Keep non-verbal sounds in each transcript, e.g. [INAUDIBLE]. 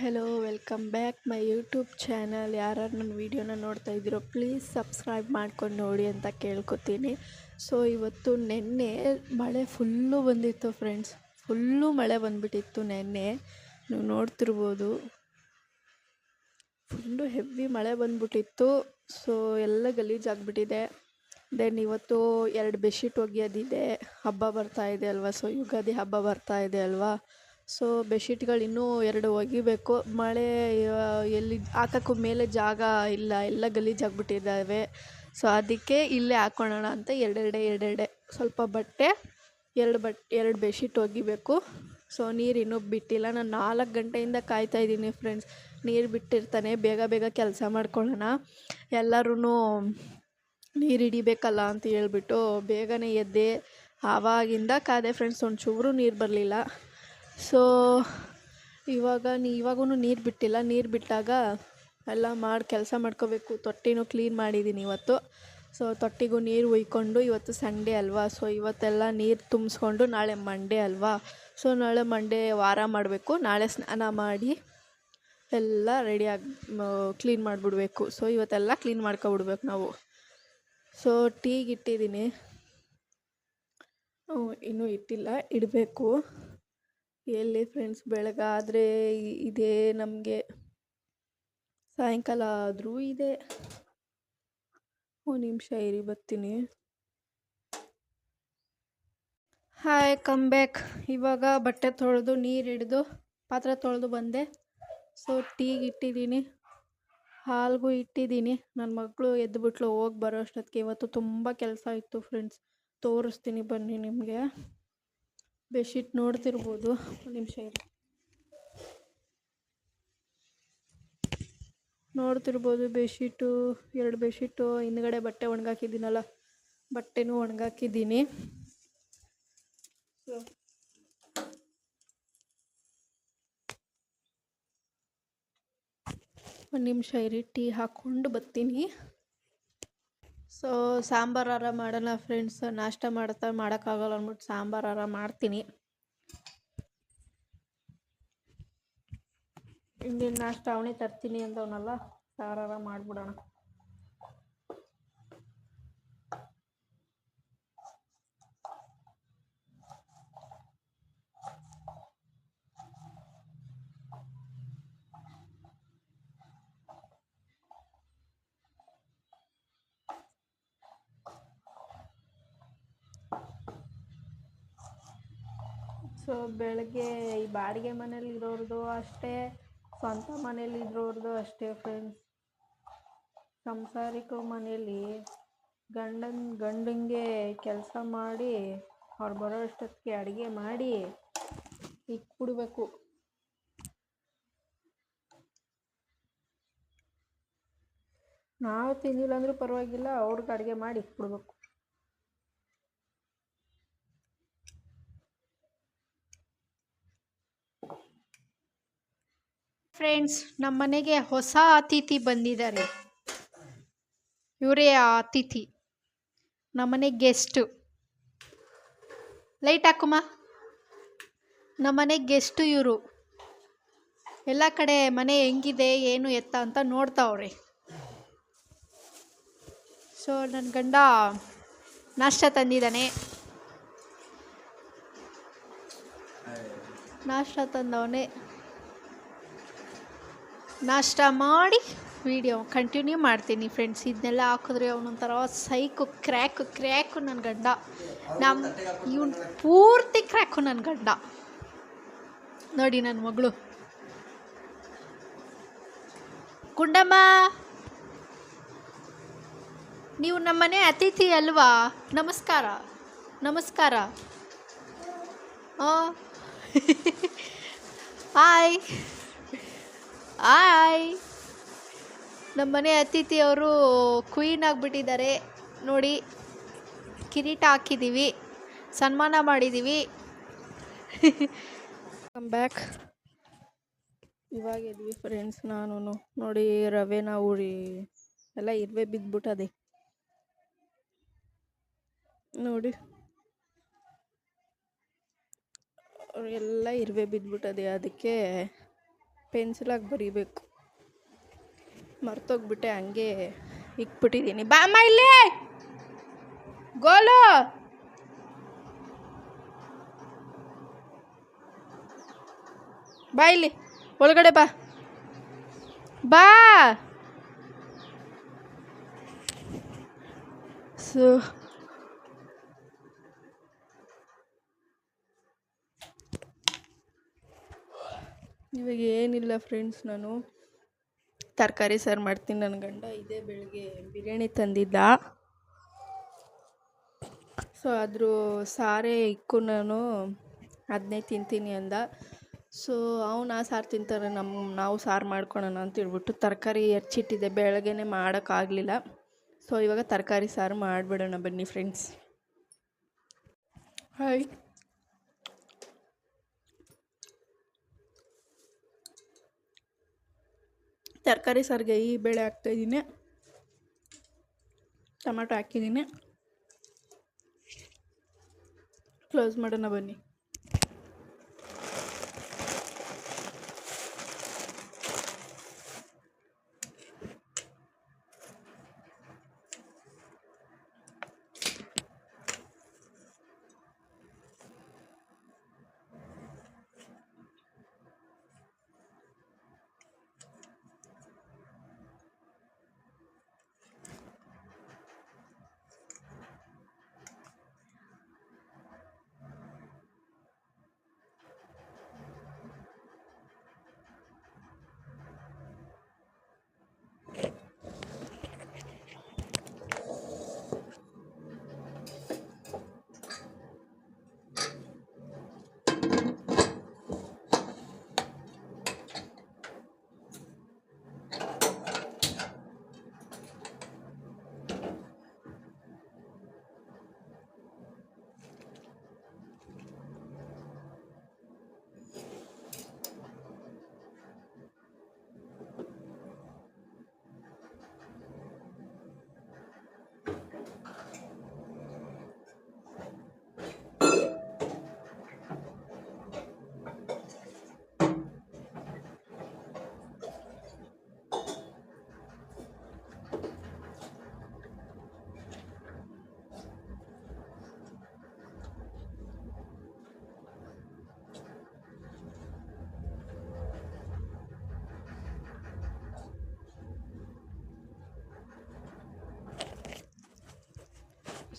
Hello, welcome back my YouTube channel. ಯಾರು ನನ್ನ ವೀಡಿಯೋನ ನೋಡ್ತಾ ಇದ್ದೀರೋ ಪ್ಲೀಸ್ ಸಬ್ಸ್ಕ್ರೈಬ್ ಮಾಡ್ಕೊಂಡು ನೋಡಿ ಅಂತ ಕೇಳ್ಕೊತೀನಿ. ಸೊ, ಇವತ್ತು ನೆನ್ನೆ ಮಳೆ ಫುಲ್ಲು ಬಂದಿತ್ತು ಫ್ರೆಂಡ್ಸ್. ಫುಲ್ಲು ಮಳೆ ಬಂದುಬಿಟ್ಟಿತ್ತು ನೆನ್ನೆ. ನೀವು ನೋಡ್ತಿರ್ಬೋದು. ಫುಲ್ಲು ಹೆವಿ ಮಳೆ ಬಂದ್ಬಿಟ್ಟಿತ್ತು. ಸೊ, ಎಲ್ಲ ಗಲೀಜಾಗ್ಬಿಟ್ಟಿದೆ ದೆನ್ ಇವತ್ತು ಎರಡು ಬೆಡ್ಶೀಟ್ ಒಗೆಯೋದಿದೆ. ಹಬ್ಬ ಬರ್ತಾ ಇದೆ ಅಲ್ವಾ? ಸೊ ಯುಗಾದಿ ಹಬ್ಬ ಬರ್ತಾ ಇದೆ ಅಲ್ವಾ? ಸೊ ಬೆಡ್ಶೀಟ್ಗಳು ಇನ್ನೂ ಎರಡು ಒಗಿಬೇಕು. ಮಳೆ ಎಲ್ಲಿ ಹಾಕಕ್ಕೂ ಮೇಲೆ ಜಾಗ ಇಲ್ಲ. ಎಲ್ಲ ಗಲೀಜಾಗ್ಬಿಟ್ಟಿದ್ದಾವೆ ಸೊ ಅದಕ್ಕೆ ಇಲ್ಲೇ ಹಾಕ್ಕೊಳ್ಳೋಣ ಅಂತ ಎರಡೆರಡೆ ಎರಡೆರಡೆ ಸ್ವಲ್ಪ ಬಟ್ಟೆ, ಎರಡು ಬಟ್, ಎರಡು ಬೆಡ್ಶೀಟ್ ಒಗಿಬೇಕು. ಸೊ ನೀರು ಇನ್ನೂ ಬಿಟ್ಟಿಲ್ಲ. ನಾನು ನಾಲ್ಕು ಗಂಟೆಯಿಂದ ಕಾಯ್ತಾ ಇದ್ದೀನಿ ಫ್ರೆಂಡ್ಸ್. ನೀರು ಬಿಟ್ಟಿರ್ತಾನೆ. ಬೇಗ ಬೇಗ ಕೆಲಸ ಮಾಡ್ಕೊಳ್ಳೋಣ. ಎಲ್ಲರೂ ನೀರು ಹಿಡಿಬೇಕಲ್ಲ ಅಂತ ಹೇಳ್ಬಿಟ್ಟು ಬೇಗನೆ ಎದ್ದೆ. ಆವಾಗಿಂದ ಕಾದೆ ಫ್ರೆಂಡ್ಸ್, ಒಂಚೂರು ನೀರು ಬರಲಿಲ್ಲ. ಸೊ ಇವಾಗ ನೀ ಇವಾಗೂ ನೀರು ಬಿಟ್ಟಿಲ್ಲ. ನೀರು ಬಿಟ್ಟಾಗ ಎಲ್ಲ ಮಾಡಿ, ಕೆಲಸ ಮಾಡ್ಕೋಬೇಕು. ತೊಟ್ಟಿನೂ ಕ್ಲೀನ್ ಮಾಡಿದ್ದೀನಿ ಇವತ್ತು. ಸೊ ತೊಟ್ಟಿಗೂ ನೀರು ಉಯ್ಕೊಂಡು ಇವತ್ತು ಸಂಡೇ ಅಲ್ವಾ? ಸೊ ಇವತ್ತೆಲ್ಲ ನೀರು ತುಂಬಿಸ್ಕೊಂಡು ನಾಳೆ ಮಂಡೇ ಅಲ್ವಾ? ಸೊ ನಾಳೆ ಮಂಡೇ ವಾರ ಮಾಡಬೇಕು. ನಾಳೆ ಸ್ನಾನ ಮಾಡಿ ಎಲ್ಲ ರೆಡಿಯಾಗಿ ಕ್ಲೀನ್ ಮಾಡಿಬಿಡ್ಬೇಕು. ಸೊ ಇವತ್ತೆಲ್ಲ ಕ್ಲೀನ್ ಮಾಡ್ಕೊಬಿಡ್ಬೇಕು ನಾವು. ಸೊ ಟೀಗೆ ಇಟ್ಟಿದ್ದೀನಿ ಇನ್ನೂ ಇಟ್ಟಿಲ್ಲ. ಇಡಬೇಕು. ಎಲ್ಲಿ ಫ್ರೆಂಡ್ಸ್ ಬೆಳಗಾದರೆ ಇದೇ ನಮಗೆ. ಸಾಯಂಕಾಲ ಆದರೂ ಇದೆ. ಒಂದು ನಿಮಿಷ ಇರಿ, ಬರ್ತೀನಿ. ಹಾಯ್ ಕಮ್ ಬ್ಯಾಕ್ ಇವಾಗ ಬಟ್ಟೆ ತೊಳೆದು, ನೀರು ಹಿಡಿದು, ಪಾತ್ರೆ ತೊಳೆದು ಬಂದೆ. ಸೊ ಟೀಗೆ ಇಟ್ಟಿದ್ದೀನಿ. ಹಾಲ್ಗೂ ಇಟ್ಟಿದ್ದೀನಿ. ನನ್ನ ಮಗಳು ಎದ್ದುಬಿಟ್ಲು ಹೋಗಿ ಬರೋ ಅಷ್ಟೊತ್ತಿಗೆ ಇವತ್ತು ತುಂಬ ಕೆಲಸ ಇತ್ತು ಫ್ರೆಂಡ್ಸ್ ತೋರಿಸ್ತೀನಿ ಬನ್ನಿ ನಿಮಗೆ. ಬೆಡ್ಶೀಟ್ ನೋಡ್ತಿರ್ಬೋದು. ಒಂದು ನಿಮಿಷ ಇರಿ. ನೋಡ್ತಿರ್ಬೋದು ಬೆಡ್ಶೀಟು, ಎರಡು ಬೆಡ್ಶೀಟು, ಹಿಂದ್ಗಡೆ ಬಟ್ಟೆ ಒಣಗಾಕಿದ್ದೀನಲ್ಲ, ಬಟ್ಟೆನೂ ಒಣಗಾಕಿದ್ದೀನಿ. ಸೊ ಒಂದು ನಿಮಿಷ ಇರಿ, ಟೀ ಹಾಕ್ಕೊಂಡು ಬರ್ತೀನಿ. ಸೊ ಸಾಂಬಾರಾರ ಮಾಡೋಣ ಫ್ರೆಂಡ್ಸ್ ನಾಷ್ಟ ಮಾಡ್ತಾ ಮಾಡೋಕ್ಕಾಗಲ್ಲ ಅಂದ್ಬಿಟ್ಟು ಸಾಂಬಾರಾರ ಮಾಡ್ತೀನಿ. ಇಂದಿನ ನಾಷ್ಟ, ಅವನೇ ತರ್ತೀನಿ ಅಂದವನಲ್ಲ ಸಾರಾರ ಮಾಡಿಬಿಡೋಣ. ಸೊ ಬೆಳಗ್ಗೆ ಈ ಬಾಡಿಗೆ ಮನೇಲಿ ಇರೋರ್ದು ಅಷ್ಟೇ, ಸ್ವಂತ ಮನೇಲಿ ಇರೋರ್ದು ಅಷ್ಟೇ ಫ್ರೆಂಡ್ಸ್ ಸಂಸಾರಿಕ ಮನೇಲಿ ಗಂಡನ ಗಂಡಂಗೆ ಕೆಲಸ ಮಾಡಿ ಅವ್ರು ಬರೋ ಅಷ್ಟೊತ್ತಿಗೆ ಅಡುಗೆ ಮಾಡಿ ಇಟ್ಬಿಡ್ಬೇಕು ನಾವು ತಿಂದಿಲ್ಲ ಅಂದರೂ ಪರವಾಗಿಲ್ಲ, ಅವ್ರಿಗೆ ಅಡುಗೆ ಮಾಡಿ ಇಟ್ಬಿಡ್ಬೇಕು ಫ್ರೆಂಡ್ಸ್ ನಮ್ಮ ಮನೆಗೆ ಹೊಸ ಅತಿಥಿ ಬಂದಿದ್ದಾರೆ. ಇವರೇ ಆ ಅತಿಥಿ. ನಮ್ಮನೆ ಗೆಸ್ಟು ಲೈಟ್ ಹಾಕುಮ? ನಮ್ಮನೆ ಗೆಸ್ಟು ಇವರು. ಎಲ್ಲ ಕಡೆ ಮನೆ ಹೆಂಗಿದೆ, ಏನು ಎತ್ತ ಅಂತ ನೋಡ್ತಾವ್ರೆ. ಸೊ ನನ್ನ ಗಂಡ ನಾಷ್ಟ ತಂದಿದ್ದಾನೆ. ನಾಷ್ಟ ತಂದವನೇ. ನಾಷ್ಟ ಮಾಡಿ ವಿಡಿಯೋ ಕಂಟಿನ್ಯೂ ಮಾಡ್ತೀನಿ ಫ್ರೆಂಡ್ಸ್ ಇದನ್ನೆಲ್ಲ ಹಾಕಿದ್ರೆ ಅವನೊಂಥರ ಸೈಕು ಕ್ರ್ಯಾಕು ಕ್ರ್ಯಾಕು ನನ್ನ ಗಂಡ. ನಮ್ಮ ಇವನು ಪೂರ್ತಿ ಕ್ರ್ಯಾಕು ನನ್ನ ಗಂಡ. ನೋಡಿ ನನ್ನ ಮಗಳು. ಗುಂಡಮ್ಮ ನೀವು ನಮ್ಮನೆ ಅತಿಥಿ ಅಲ್ವಾ? ನಮಸ್ಕಾರ. ನಮಸ್ಕಾರ. ಹಾಯ್ [LAUGHS] ಆಯ್ ನಮ್ಮನೆ ಅತಿಥಿ ಅವರು ಕ್ವೀನ್ ಆಗಿಬಿಟ್ಟಿದ್ದಾರೆ. ನೋಡಿ, ಕಿರೀಟ ಹಾಕಿದ್ದೀವಿ ಸನ್ಮಾನ ಮಾಡಿದ್ದೀವಿ ಕಮ್ ಬ್ಯಾಕ್ ಇವಾಗ ಇದ್ವಿ ಫ್ರೆಂಡ್ಸ್ ನಾನು ನೋಡಿ, ರವೆನ ಉರಿ ಎಲ್ಲ ಇರುವೆ ಬಿದ್ದುಬಿಟ್ಟದೆ ನೋಡಿ. ಎಲ್ಲ ಇರುವೆ ಬಿದ್ದುಬಿಟ್ಟದೆ ಅದಕ್ಕೆ ಪೆನ್ಸಿಲಾಗಿ ಬರೀಬೇಕು ಮರ್ತೋಗ್ಬಿಟ್ಟೆ ಹಂಗೆ ಇಕ್ಬಿಟ್ಟಿದ್ದೀನಿ ಬಾ ಅಮ್ಮ ಇಲ್ಲಿ ಗೋಲು ಬಾ ಇಲ್ಲಿ ಒಳಗಡೆ ಬಾ ಬಾ ಸೊ ಇವಾಗ ಏನಿಲ್ಲ ಫ್ರೆಂಡ್ಸ್ ನಾನು ತರಕಾರಿ ಸಾರು ಮಾಡ್ತೀನಿ. ನನ್ನ ಗಂಡ ಇದೇ ಬೆಳಗ್ಗೆ ಬಿರಿಯಾನಿ ತಂದಿದ್ದ. ಸೊ ಅದ್ರ ಸಾರೇ ಇಕ್ಕು ನಾನು. ಅದನ್ನೇ ತಿಂತೀನಿ ಅಂದ. ಸೊ ಅವನು ಆ ಸಾರು ತಿಂತಾರೆ ನಮ್ಮ ನಾವು ಸಾರು ಮಾಡ್ಕೊಳೋಣ ಅಂತ ಹೇಳ್ಬಿಟ್ಟು ತರಕಾರಿ ಹೆಚ್ಚಿಟ್ಟಿದ್ದೆ ಬೆಳಗ್ಗೆನೆ ಮಾಡೋಕ್ಕಾಗಲಿಲ್ಲ ಸೊ ಇವಾಗ ತರಕಾರಿ ಸಾರು ಮಾಡಿಬಿಡೋಣ ಬನ್ನಿ ಫ್ರೆಂಡ್ಸ್ ಹಾಯ್ ತರಕಾರಿ ಸಾರಿಗೆ ಈ ಬೇಳೆ ಹಾಕ್ತಾಯಿದ್ದೀನಿ ಟೊಮೆಟೊ ಹಾಕಿದ್ದೀನಿ. ಕ್ಲೋಸ್ ಮಾಡೋಣ ಬನ್ನಿ.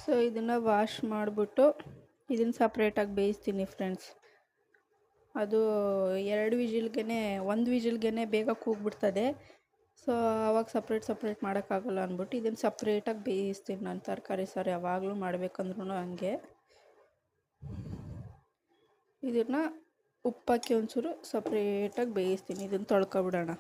ಸೊ, ಇದನ್ನು ವಾಶ್ ಮಾಡಿಬಿಟ್ಟು ಇದನ್ನು ಸಪ್ರೇಟಾಗಿ ಬೇಯಿಸ್ತೀನಿ ಫ್ರೆಂಡ್ಸ್ ಅದು ಎರಡು ವಿಜಿಲ್ಗೆ ಒಂದು ವಿಜಿಲ್ಗೆ ಬೇಗ ಕೂಗ್ಬಿಡ್ತದೆ. ಸೊ ಆವಾಗ ಸಪ್ರೇಟ್ ಸಪ್ರೇಟ್ ಮಾಡೋಕ್ಕಾಗಲ್ಲ ಅಂದ್ಬಿಟ್ಟು ಇದನ್ನು ಸಪ್ರೇಟಾಗಿ ಬೇಯಿಸ್ತೀನಿ ನಾನು ತರಕಾರಿ ಸಾರು ಯಾವಾಗಲೂ ಮಾಡಬೇಕಂದ್ರೂ ಹಂಗೆ. ಇದನ್ನು ಉಪ್ಪಾಕಿ ಒಂಚೂರು ಸಪ್ರೇಟಾಗಿ ಬೇಯಿಸ್ತೀನಿ, ಇದನ್ನು ತೊಳ್ಕೊಬಿಡೋಣ.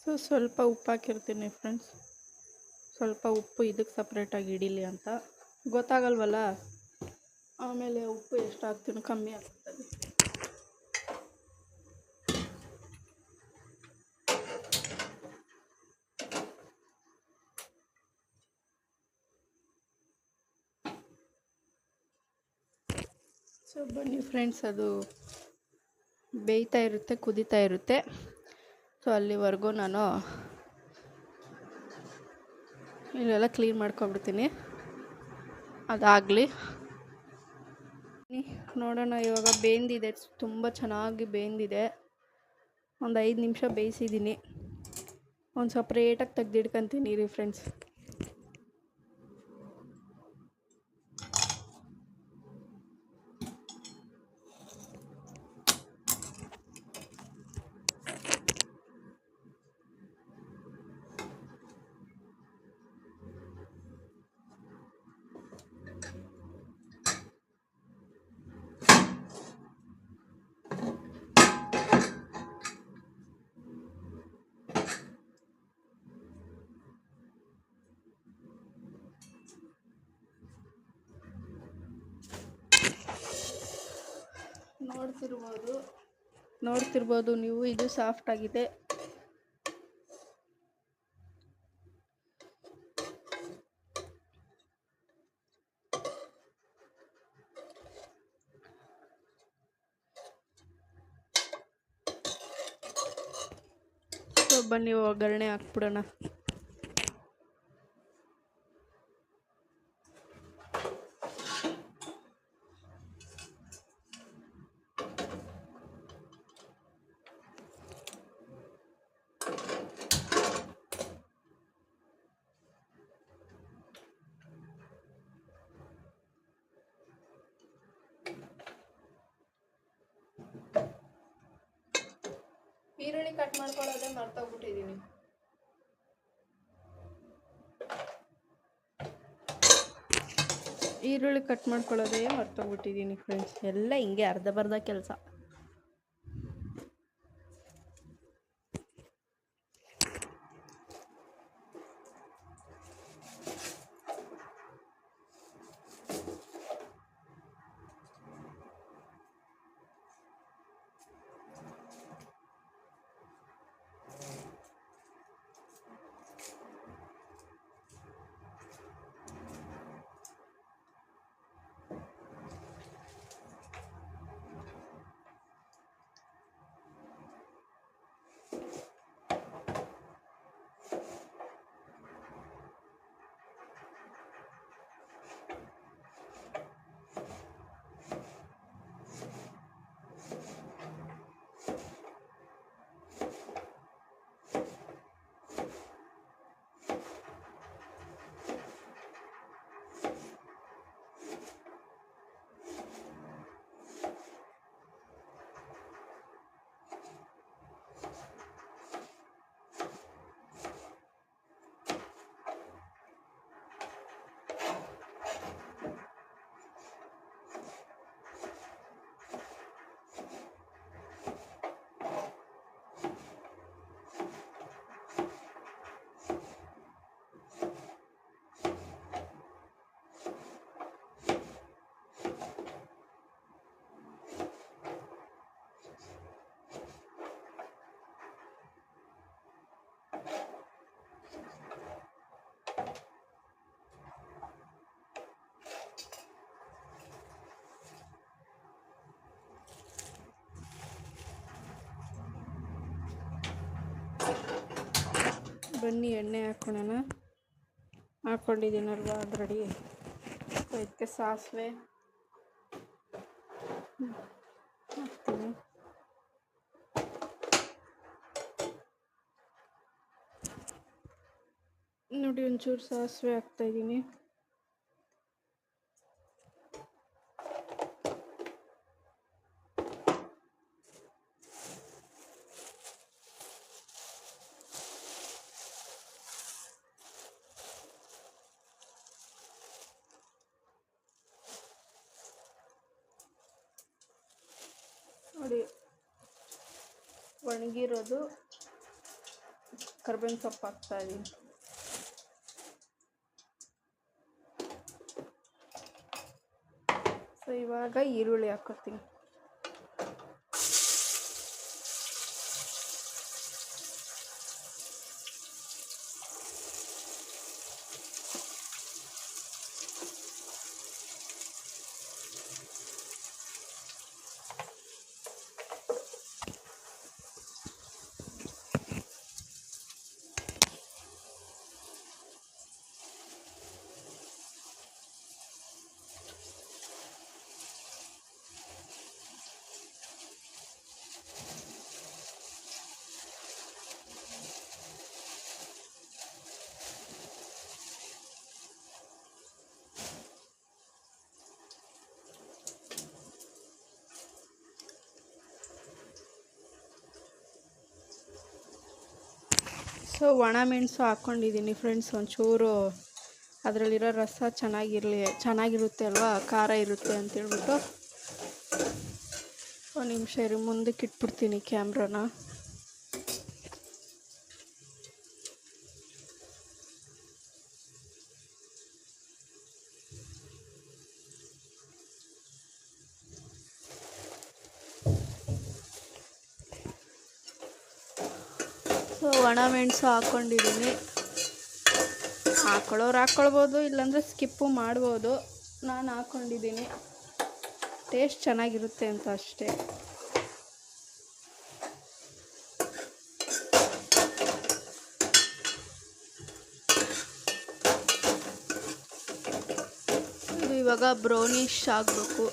ಸೊ ಸ್ವಲ್ಪ ಉಪ್ಪು ಹಾಕಿರ್ತೀನಿ ಫ್ರೆಂಡ್ಸ್ ಸ್ವಲ್ಪ ಉಪ್ಪು ಇದಕ್ಕೆ ಸಪ್ರೇಟಾಗಿ ಇಡೀಲಿ ಅಂತ. ಗೊತ್ತಾಗಲ್ವಲ್ಲ? ಆಮೇಲೆ ಉಪ್ಪು ಎಷ್ಟು ಹಾಕ್ತೀನೋ ಕಮ್ಮಿ ಆಗ್ತದೆ. ಸೊ ಬನ್ನಿ ಫ್ರೆಂಡ್ಸ್ ಅದು ಬೇಯ್ತಾ ಇರುತ್ತೆ, ಕುದೀತಾ ಇರುತ್ತೆ. ಸೊ ಅಲ್ಲಿವರೆಗೂ ನಾನು ಇಲ್ಲೆಲ್ಲ ಕ್ಲೀನ್ ಮಾಡ್ಕೊಬಿಡ್ತೀನಿ ಅದಾಗಲಿ. ನೋಡೋಣ, ಇವಾಗ ಬೇಂದಿದೆ. ತುಂಬ ಚೆನ್ನಾಗಿ ಬೇಂದಿದೆ. ಒಂದು ಐದು ನಿಮಿಷ ಬೇಯಿಸಿದ್ದೀನಿ. ಒಂದು ಸಪ್ರೇಟಾಗಿ ತೆಗ್ದಿಡ್ಕೊಂತೀನಿ ರೀ ಫ್ರೆಂಡ್ಸ್ ನೋಡ್ತಿರ್ಬೋದು. ನೋಡ್ತಿರ್ಬೋದು ನೀವು ಇದು ಸಾಫ್ಟ್ ಆಗಿದೆ. ಬನ್ನಿ ಒಗ್ಗರಣೆ ಹಾಕ್ಬಿಡೋಣ. ಈರುಳ್ಳಿ ಕಟ್ ಮಾಡ್ಕೊಳ್ಳೋದೇ ಮರ್ತೋಗ್ಬಿಟ್ಟಿದ್ದೀನಿ ಈರುಳ್ಳಿ ಕಟ್ ಮಾಡ್ಕೊಳ್ಳೋದೇ ಮರ್ತೋಗ್ಬಿಟ್ಟಿದ್ದೀನಿ ಫ್ರೆಂಡ್ಸ್ ಎಲ್ಲ ಹಿಂಗೆ ಅರ್ಧ ಬರ್ಧ ಕೆಲಸ. ಬನ್ನಿ ಎಣ್ಣೆ ಹಾಕೋಣ ಹಾಕ್ಕೊಂಡಿದ್ದೀನಲ್ವ ಆಲ್ರೆಡಿ ಇದಕ್ಕೆ ಸಾಸಿವೆ ಹಾಕ್ತೀನಿ ನೋಡಿ ಒಂಚೂರು ಸಾಸಿವೆ ಹಾಕ್ತಾಯಿದ್ದೀನಿ ನೋಡಿ ಒಣಗಿರೋದು ಕರ್ಬೇವಿನ ಸೊಪ್ಪು ಹಾಕ್ತಾ ಇವಾಗ ಈರುಳ್ಳಿ ಹಾಕೋತೀನಿ ಸೊ ಒಣ ಮೆಣಸು ಹಾಕ್ಕೊಂಡಿದ್ದೀನಿ ಫ್ರೆಂಡ್ಸ್ ಒಂಚೂರು ಅದರಲ್ಲಿರೋ ರಸ ಚೆನ್ನಾಗಿರಲಿ, ಚೆನ್ನಾಗಿರುತ್ತೆ ಅಲ್ವಾ, ಖಾರ ಇರುತ್ತೆ ಅಂತೇಳ್ಬಿಟ್ಟು ಒಂದು ನಿಮಿಷ ಇರಿ, ಮುಂದಕ್ಕೆ ಇಟ್ಬಿಡ್ತೀನಿ ಕ್ಯಾಮ್ರಾನ ಒಣ ಮೆಣಸು ಹಾಕ್ಕೊಂಡಿದ್ದೀನಿ ಹಾಕ್ಕೊಳ್ಳೋರು ಹಾಕ್ಕೊಳ್ಬೋದು, ಇಲ್ಲಾಂದರೆ ಸ್ಕಿಪ್ಪು ಮಾಡ್ಬೋದು. ನಾನು ಹಾಕ್ಕೊಂಡಿದ್ದೀನಿ ಟೇಸ್ಟ್ ಚೆನ್ನಾಗಿರುತ್ತೆ ಅಂತ ಅಷ್ಟೇ. ಇವಾಗ ಬ್ರೌನಿಶ್ ಆಗಬೇಕು.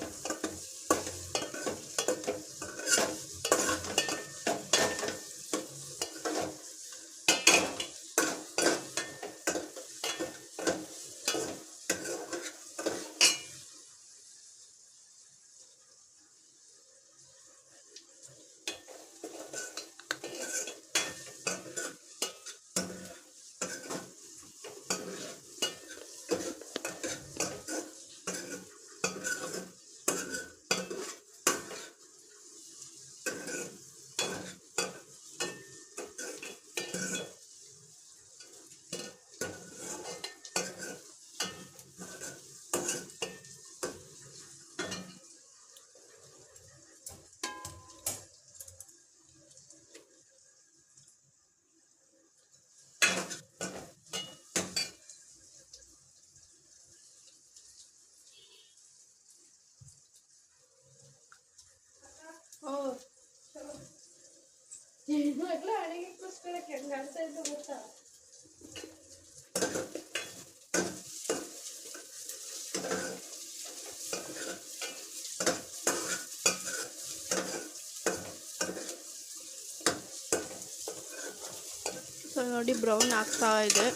ಸೊ ನೋಡಿ ಬ್ರೌನ್ ಆಗ್ತಾ ಇದೆ.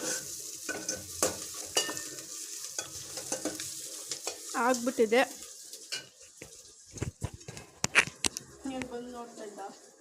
ಆಗ್ಬಿಟ್ಟಿದೆ. ನೀವು ಬಂದು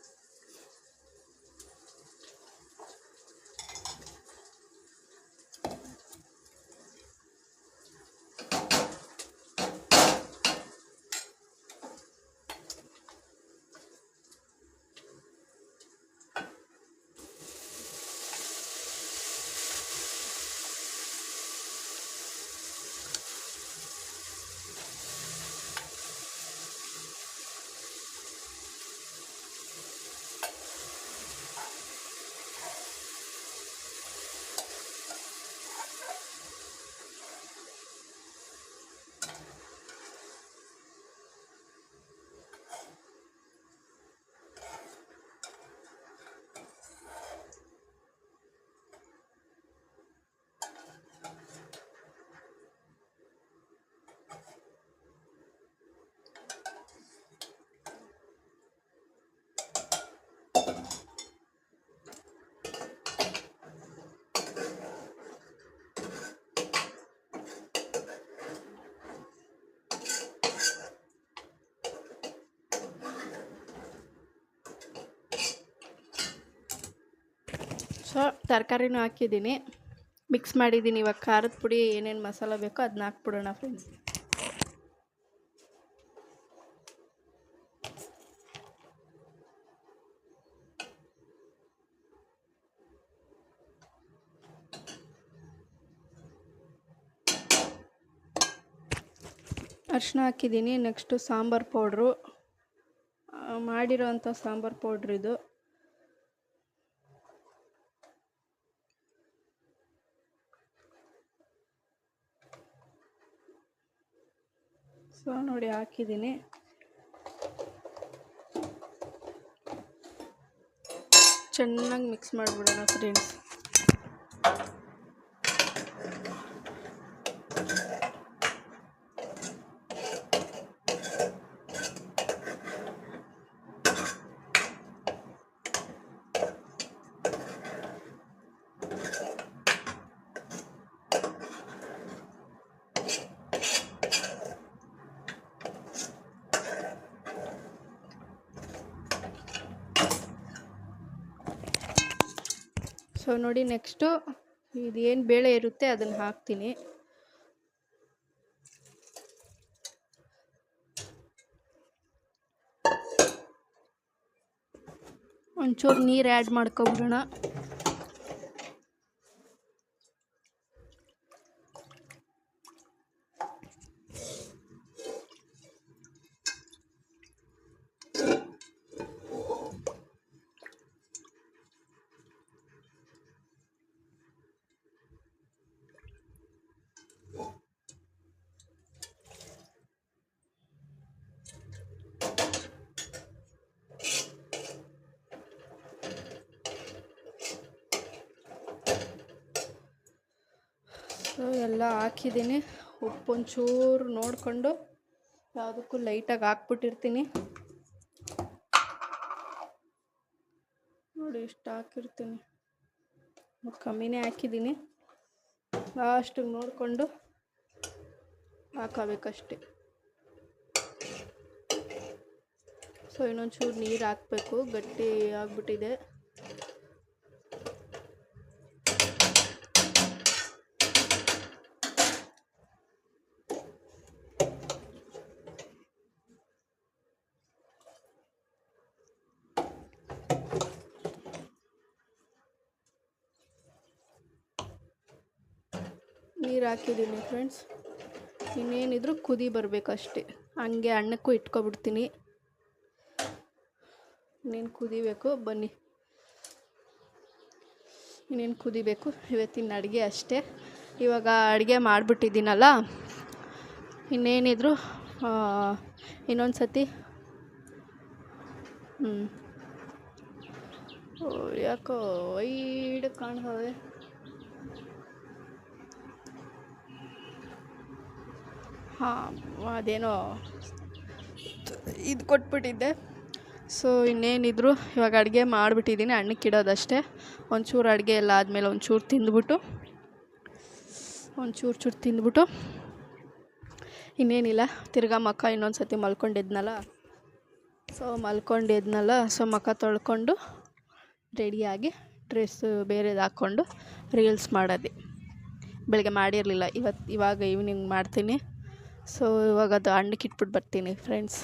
ಸೊ ತರಕಾರಿನೂ ಹಾಕಿದ್ದೀನಿ. ಮಿಕ್ಸ್ ಮಾಡಿದ್ದೀನಿ ಇವಾಗ ಖಾರದ ಪುಡಿ, ಏನೇನು ಮಸಾಲ ಬೇಕೋ ಅದನ್ನ ಹಾಕ್ಬಿಡೋಣ ಫ್ರೆಂಡ್ಸ್ ಅರ್ಶಿನ ಹಾಕಿದ್ದೀನಿ ನೆಕ್ಸ್ಟು ಸಾಂಬಾರು ಪೌಡ್ರು. ಮಾಡಿರೋವಂಥ ಸಾಂಬಾರು ಪೌಡ್ರಿದು ನೋಡಿ ಹಾಕಿದ್ದೀನಿ. ಚೆನ್ನಾಗಿ ಮಿಕ್ಸ್ ಮಾಡಿಬಿಡೋಣ ಫ್ರೆಂಡ್ಸ್ ಸೊ ನೋಡಿ ನೆಕ್ಸ್ಟು ಇದೇನು ಬೇಳೆ ಇರುತ್ತೆ ಅದನ್ನು ಹಾಕ್ತೀನಿ. ಒಂಚೂರು ನೀರು ಆ್ಯಡ್ ಮಾಡ್ಕೊಬಿಡೋಣ. ಸೊ, ಎಲ್ಲ ಹಾಕಿದ್ದೀನಿ. ಉಪ್ಪು ಒಂಚೂರು ನೋಡಿಕೊಂಡು ಯಾವುದಕ್ಕೂ ಲೈಟಾಗಿ ಹಾಕ್ಬಿಟ್ಟಿರ್ತೀನಿ. ನೋಡಿ, ಇಷ್ಟು ಹಾಕಿರ್ತೀನಿ. ಕಮ್ಮಿನೇ ಹಾಕಿದ್ದೀನಿ. ಲಾಸ್ಟಿಗೆ ನೋಡಿಕೊಂಡು ಹಾಕಬೇಕಷ್ಟೆ. ಸೊ, ಇನ್ನೊಂಚೂರು ನೀರು ಹಾಕಬೇಕು. ಗಟ್ಟಿ ಆಗಿಬಿಟ್ಟಿದೆ. ನೀರು ಹಾಕಿದ್ದೀನಿ ಫ್ರೆಂಡ್ಸ್ ಇನ್ನೇನಿದ್ರು ಕುದಿ ಬರಬೇಕಷ್ಟೆ. ಹಂಗೆ ಅಣ್ಣಕ್ಕೂ ಇಟ್ಕೊಬಿಡ್ತೀನಿ. ಇನ್ನೇನು ಕುದಿಬೇಕು? ಬನ್ನಿ. ಇನ್ನೇನು ಕುದಿಬೇಕು? ಇವತ್ತಿನ ಅಡುಗೆ ಅಷ್ಟೇ. ಇವಾಗ ಅಡುಗೆ ಮಾಡಿಬಿಟ್ಟಿದ್ದೀನಲ್ಲ. ಇನ್ನೇನಿದ್ರು ಇನ್ನೊಂದು ಸತಿ ಹ್ಞೂ ಯಾಕೋ ವೈಡ್ ಕಾಣ್ತವೆ ಹಾಂ, ಅದೇನೋ ಇದು ಕೊಟ್ಬಿಟ್ಟಿದ್ದೆ. ಸೊ ಇನ್ನೇನಿದ್ರು, ಇವಾಗ ಅಡುಗೆ ಮಾಡಿಬಿಟ್ಟಿದ್ದೀನಿ ಅಣ್ಣಕ್ಕೆ ಇಡೋದಷ್ಟೇ. ಒಂಚೂರು ಅಡುಗೆ ಎಲ್ಲ ಆದಮೇಲೆ ಒಂಚೂರು ತಿಂದ್ಬಿಟ್ಟು, ಒಂಚೂರು ಚೂರು ತಿಂದ್ಬಿಟ್ಟು, ಇನ್ನೇನಿಲ್ಲ. ತಿರ್ಗಾ ಮಕ್ಕ ಇನ್ನೊಂದು ಸತಿ ಮಲ್ಕೊಂಡಿದ್ನಲ್ಲ? ಸೊ ಮಲ್ಕೊಂಡಿದ್ನಲ್ಲ ಸೊ ಮಕ್ಕ ತೊಳ್ಕೊಂಡು, ರೆಡಿಯಾಗಿ ಡ್ರೆಸ್ಸು ಬೇರೆದು ಹಾಕ್ಕೊಂಡು ರೀಲ್ಸ್ ಮಾಡೋದೆ. ಬೆಳಗ್ಗೆ ಮಾಡಿರಲಿಲ್ಲ ಇವತ್ತು ಇವಾಗ ಈವ್ನಿಂಗ್ ಮಾಡ್ತೀನಿ. ಸೊ ಇವಾಗ ಅದು ಹಣ್ಣಕ್ಕೆ ಇಟ್ಬಿಟ್ಟು ಬರ್ತೀನಿ friends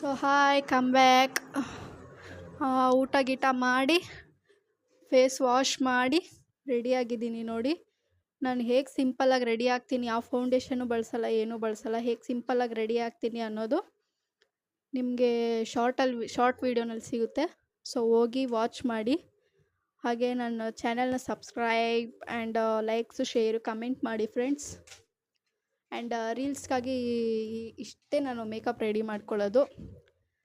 so hi come back ಊಟ ಗೀಟ ಮಾಡಿ ಫೇಸ್ ವಾಶ್ ಮಾಡಿ ರೆಡಿಯಾಗಿದ್ದೀನಿ ನೋಡಿ. ನಾನು ಹೇಗೆ ಸಿಂಪಲ್ಲಾಗಿ ರೆಡಿ ಆಗ್ತೀನಿ, ಯಾವ ಫೌಂಡೇಶನು ಬಳಸಲ್ಲ, ಏನೂ ಬಳಸಲ್ಲ, ಹೇಗೆ ಸಿಂಪಲ್ಲಾಗಿ ರೆಡಿ ಆಗ್ತೀನಿ ಅನ್ನೋದು ನಿಮಗೆ ಶಾರ್ಟಲ್ಲಿ ಶಾರ್ಟ್ ವೀಡಿಯೋನಲ್ಲಿ ಸಿಗುತ್ತೆ. ಸೊ ಹೋಗಿ ವಾಚ್ ಮಾಡಿ. ಹಾಗೆ ನನ್ನ ಚಾನೆಲ್ನ subscribe and likes share comment ಮಾಡಿ ಫ್ರೆಂಡ್ಸ್ ಆ್ಯಂಡ್ ರೀಲ್ಸ್ಗಾಗಿ ಇಷ್ಟೇ ನಾನು ಮೇಕಪ್ ರೆಡಿ ಮಾಡ್ಕೊಳ್ಳೋದು.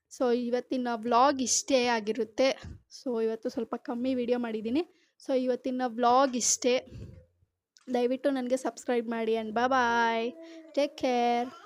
ಸೊ, ಇವತ್ತಿನ ವ್ಲಾಗ್ ಇಷ್ಟೇ ಆಗಿರುತ್ತೆ. ಸೊ, ಇವತ್ತು ಸ್ವಲ್ಪ ಕಮ್ಮಿ ವಿಡಿಯೋ ಮಾಡಿದ್ದೀನಿ. ಸೊ, ಇವತ್ತಿನ ವ್ಲಾಗ್ ಇಷ್ಟೇ. ದಯವಿಟ್ಟು ನನಗೆ ಸಬ್ಸ್ಕ್ರೈಬ್ ಮಾಡಿ ಆ್ಯಂಡ್ ಬಾಯ್ ಟೇಕ್ ಕೇರ್.